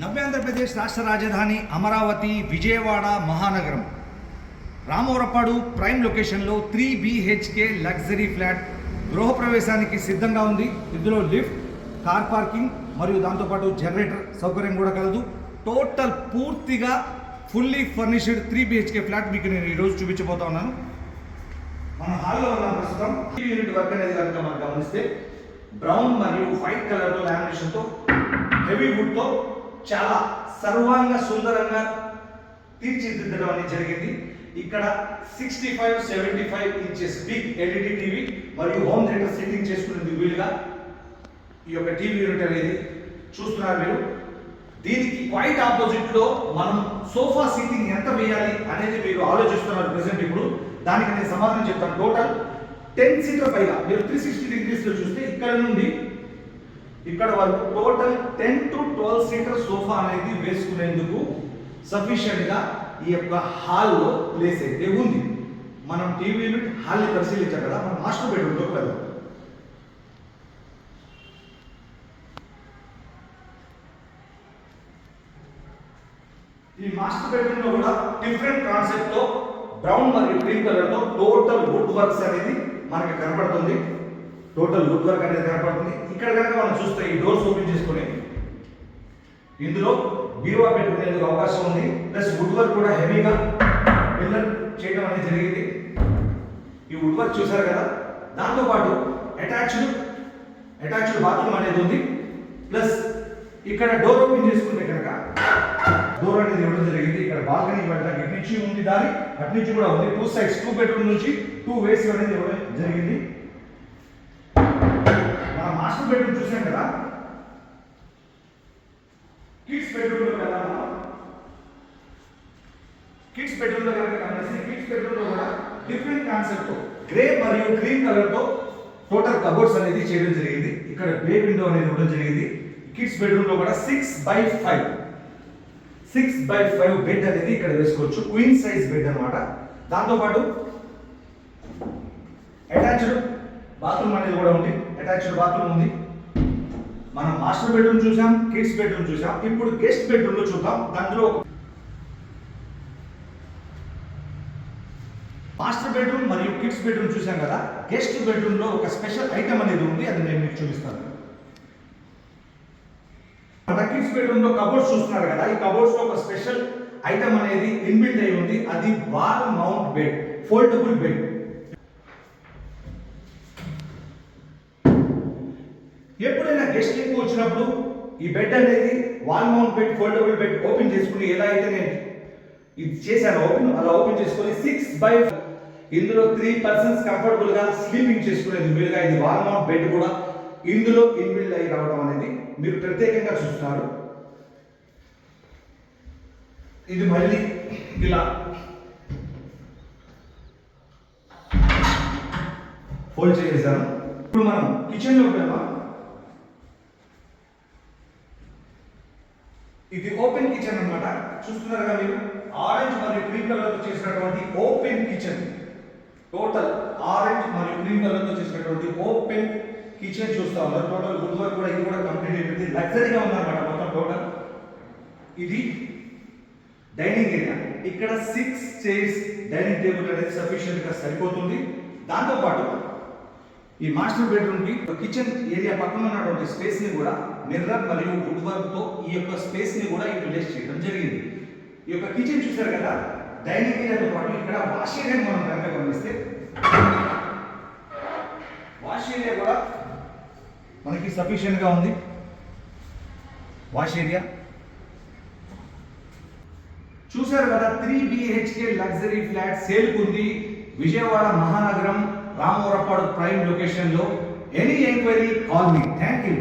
నవ్య ఆంధ్రప్రదేశ్ రాష్ట్ర రాజధాని అమరావతి విజయవాడ మహానగరం. రామవరపాడు ప్రైమ్ లొకేషన్లో త్రీ బిహెచ్కే లగ్జరీ ఫ్లాట్ గృహప్రవేశానికి సిద్ధంగా ఉంది. ఇందులో లిఫ్ట్ కార్ పార్కింగ్ మరియు దాంతోపాటు జనరేటర్ సౌకర్యం కూడా కలదు. టోటల్ పూర్తిగా fully furnished three BHK flat మీకు నేను ఈరోజు చూపించబోతా ఉన్నాను. మన హాల్లో ఉన్న ప్రస్తుతం. యూనిట్ వర్క్ అనేది కనుక మనం గమనిస్తే బ్రౌన్ మరియు వైట్ కలర్ లామినేషన్తో హెవీ వుడ్తో చాలా సర్వాంగ సుందరంగా తీర్చిదిద్దడం అనేది జరిగింది. ఇక్కడ sixty five seventy five inches big LED TV మరియు హోమ్ థియేటర్ సెట్టింగ్ చేసుకునేందుకు వీలుగా ఈ యొక్క టీవీ యూనిట్ అనేది చూస్తున్నారు మీరు. దీనికి క్వైట్ ఆపోజిట్లో మనం సోఫా సీటింగ్ ఎంత వేయాలి అనేది మీరు ఆలోచిస్తున్నారు ప్రెసెంట్ ఇప్పుడు. దానికి నేను సమాధానం చెప్తాను. టోటల్ టెన్ సీటర్ పైగా మీరు త్రీ సిక్స్టీ డిగ్రీస్లో చూస్తే ఇక్కడ నుండి ఇక్కడ వరకు total ten to twelve seater sofa అనేది వేసుకునేందుకు సఫిషియెంట్గా ఈ యొక్క హాల్లో ప్లేస్ అయితే ఉంది. మనం టీవీ యూనిట్ హాల్ని పరిశీలించాం కదా మనం మాస్టర్ బెడ్రూమ్లోకి వెళ్దాం ఈ మాస్టర్ బెడ్రూమ్లో కూడా డిఫరెంట్ కాన్సెప్ట్తో బ్రౌన్ మరియు గ్రీన్ కలర్తో టోటల్ వుడ్ వర్క్స్ అనేది మనకి కనబడుతుంది టోటల్ లుక్ వర్క్ అనేది కనపడుతుంది ఇక్కడ కనుక మనం చూస్తే ఈ డోర్స్ ఓపెన్ చేసుకుని ఇందులో బీరువా పెట్టుకునేందుకు అవకాశం ఉంది. ప్లస్ వుడ్ వర్క్ కూడా హెవీగా పిల్లర్ చేయడం అనేది జరిగింది. ఈ వుడ్ వర్క్ చూసారు కదా? దాంతో పాటు అటాచ్డ్ అటాచ్డ్ బాత్రూమ్ అనేది ఉంది. ప్లస్ ఇక్కడ డోర్ ఓపెన్ చేసుకుంటే కనుక డోర్ అనేది ఇవ్వడం జరిగింది. ఇక్కడ బాల్కనీ వెళ్ళడానికి ఇటు నుంచి ఉంది దారి అటు నుంచి కూడా ఉంది. టూ సైడ్స్ టూ బెడ్రూమ్ నుంచి టూ వేస్ అనేది ఇవ్వడం జరిగింది. మాస్టర్ బెడ్రూమ్ చూసాం కదా? కిడ్స్ బెడ్రూమ్లో కదా కిడ్స్ బెడ్రూమ్లో కనుక గమనిస్తే కిడ్స్ బెడ్రూమ్లో కూడా డిఫరెంట్ కాన్సెప్ట్ గ్రే మరియు గ్రీన్ కలర్తో టోటల్ కబోర్డ్స్ అనేది చేయడం జరిగింది. ఇక్కడ బే విండో అనేది ఉండడం జరిగింది. కిడ్స్ బెడ్రూమ్లో కూడా six by five six by five bed అనేది ఇక్కడ వేసుకోవచ్చు. క్వీన్ సైజ్ బెడ్ అనమాట దాంతోపాటు అటాచ్డ్ బాత్రూమ్ అనేది కూడా ఉంది. అటాచ్డ్ బాత్రూమ్ ఉంది. మనం మాస్టర్ బెడ్రూమ్ చూసాం కిడ్స్ బెడ్రూమ్ చూసాం. ఇప్పుడు గెస్ట్ బెడ్రూమ్లో చూద్దాం. దాంట్లో మాస్టర్ బెడ్రూమ్ మరియు కిడ్స్ బెడ్రూమ్ చూసాం కదా. గెస్ట్ బెడ్రూమ్లో ఒక స్పెషల్ ఐటమ్ అనేది ఉంది. అది నేను మీకు చూపిస్తాను. మన కిడ్స్ బెడ్రూమ్లో కబోర్డ్స్ చూస్తున్నారు కదా. ఈ కబోర్డ్స్లో ఒక స్పెషల్ ఐటమ్ అనేది ఇన్బిల్ట్ అయి ఉంది. అది wall mount bed foldable bed ఎప్పుడైనా గెస్ట్ ఎక్కువ వచ్చినప్పుడు ఈ బెడ్ అనేది wall mount bed foldable bed open చేసుకుని ఎలా అయితే నేను ఇది చేశాను ఓపెన్ అలా ఓపెన్ చేసుకొని సిక్స్ బై ఇందులో త్రీ పర్సన్స్ కంఫర్టబుల్గా స్లీపింగ్ చేసుకునేది వీలుగా ఇది వాల్ మౌంట్ బెడ్ కూడా ఇందులో ఇన్బిల్డ్ అయి రావడం అనేది మీరు ప్రత్యేకంగా చూస్తున్నారు. ఇది మళ్ళీ ఇలా ఫోల్డ్ చేసేసాను. ఇప్పుడు మనం కిచెన్లోకి వెళ్దాం ఇది ఓపెన్ కిచెన్ అన్నమాట. చూస్తున్నారుగా మీరు? ఆరెంజ్ మరియు గ్రీన్ కలర్తో చేసినటువంటి ఓపెన్ కిచెన్. టోటల్ ఆరెంజ్ మరియు గ్రీన్ కలర్తో చేసినటువంటి ఓపెన్ కిచెన్ చూస్తా ఉన్నారు. టోటల్ వుడ్ వర్క్ కూడా ఇది కూడా కంప్లీట్ అయిపోయింది. లగ్జరీగా ఉందన్నమాట మొత్తం టోటల్ ఇది డైనింగ్ ఏరియా. ఇక్కడ సిక్స్ చైర్స్ డైనింగ్ టేబుల్ అనేది సఫిషియెంట్గా సరిపోతుంది. దాంతో పాటు ఈ మాస్టర్ బెడ్రూమ్కి కిచెన్ ఏరియా పక్కన ఉన్నటువంటి స్పేస్ని కూడా మిర్రర్ మరియు వుడ్ వర్క్తో ఈ యొక్క స్పేస్ని కూడా యూటిలైజ్ చేయడం జరిగింది. ఈ యొక్క కిచెన్ చూసారు కదా? డైనింగ్ ఏరియాతో పాటు ఇక్కడ వాష్ ఏరియా మనం కనుక గమనిస్తే వాష్ ఏరియా కూడా మనకి సఫిషియెంట్గా ఉంది. వాష్ ఏరియా చూశారు కదా? Three BHK luxury flat sale ఉంది. విజయవాడ మహానగరం రామవరపాడు ప్రైమ్ లొకేషన్లో. Any enquiry call me thank you